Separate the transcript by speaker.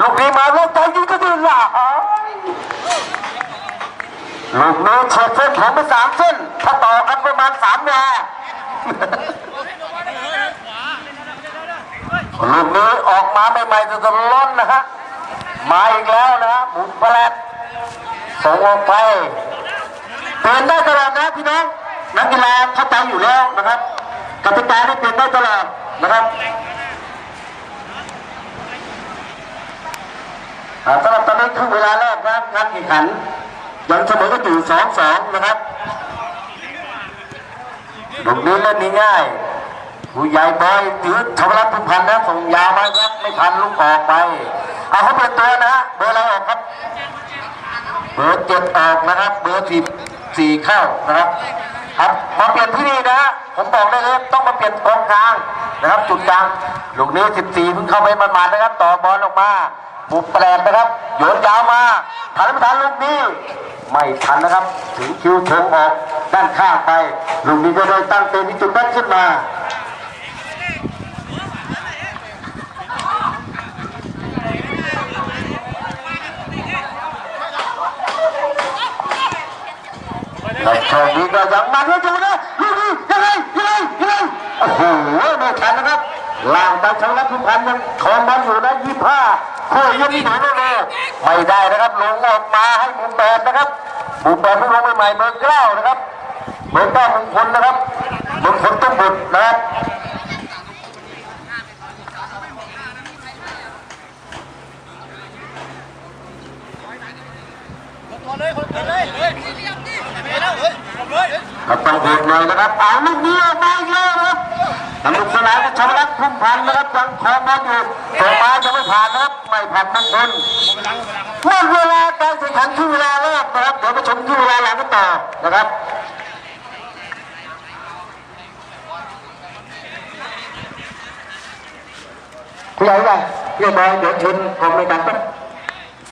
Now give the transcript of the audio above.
Speaker 1: ลูกนี้มาลูกใจยิงก็ดีละลูกนี้เฉียดเส้นแข็งไปสามเส้น ถ้าต่อกันประมาณสามแนวลูกนี้ออกมาใหม่ๆจะจะล้นนะฮะมาอีกแล้วนะฮะหมุนแปลดส่งออกไปเปลี่ยนได้ตลอดนะพี่น้องนักกีฬาเข้าใจอยู่แล้วนะครับกติกาที่เปลี่ยนได้ตลอดนะครับ อ่า สำหรับตอนนี้ครึ่งเวลาแรกนะครับการแข่งขันยังเสมอกันอยู่สองสองนะครับลูกนี้เล่นง่ายผู้ใหญ่บอยถือธรรมรัตน์พุพันธ์นะส่งยาวมาครับไม่ทันลูกออกไป เอาเขาเป็นตัวนะฮะเบอร์อะไรออกครับ เบอร์เจ็ดออกนะครับ เบอร์สิบสี่เข้านะครับ ครับมาเปลี่ยนที่นี่นะฮะ ผมบอกได้เลยต้องมาเปลี่ยนกองกลางนะครับ จุดกลางลูกนี้สิบสี่เพิ่งเข้าไปมันๆนะครับ ต่อบอลออกมาบุกแปลนนะครับ โยนยาวมาทันไม่ทันลูกนี้ ไม่ทันนะครับ ถึงคิวชงออกด้านข้างไปลูกนี้ก็เลยตั้งเต็มที่จุดนั้นขึ้นมาแต่โชคดีก็ยังมันไม่ถูกนะลูกนี้ ยังไงยังไงยังไงโอ้โหไม่ทันนะครับล่างตาชังและทุกพันยังทองบอลอยู่นะยี่ห้าคู่ยกที่หนูนั่นเลยไม่ได้นะครับลงออกมาให้มุมแปดนะครับมุมแปดเพิ่งลงใหม่เบอร์เก้านะครับเบอร์เก้ามงคลนะครับมงคลต้องบุตรนะครับ
Speaker 2: คนเลยคนเลยเฮ้ยไปแล้วเฮ้ยเลย
Speaker 1: ต้องเบรกหน่อยนะครับเอาลูกนี้ออกมาอีกแล้วนะครับสนุกสนานกับชาวรักพุ่มพันธ์นะครับยังคองบอลอยู่ต่อมาจะไม่ผ่านนะครับไม่ผ่านมงคลหมดเวลาการแข่งขันที่เวลาแรกนะครับเดี๋ยวไปชมที่เวลาหลังกันต่อนะครับผู้ใหญ่ใหญ่เรียบร้อยเดี๋ยวเชิญกองรายการแป๊บ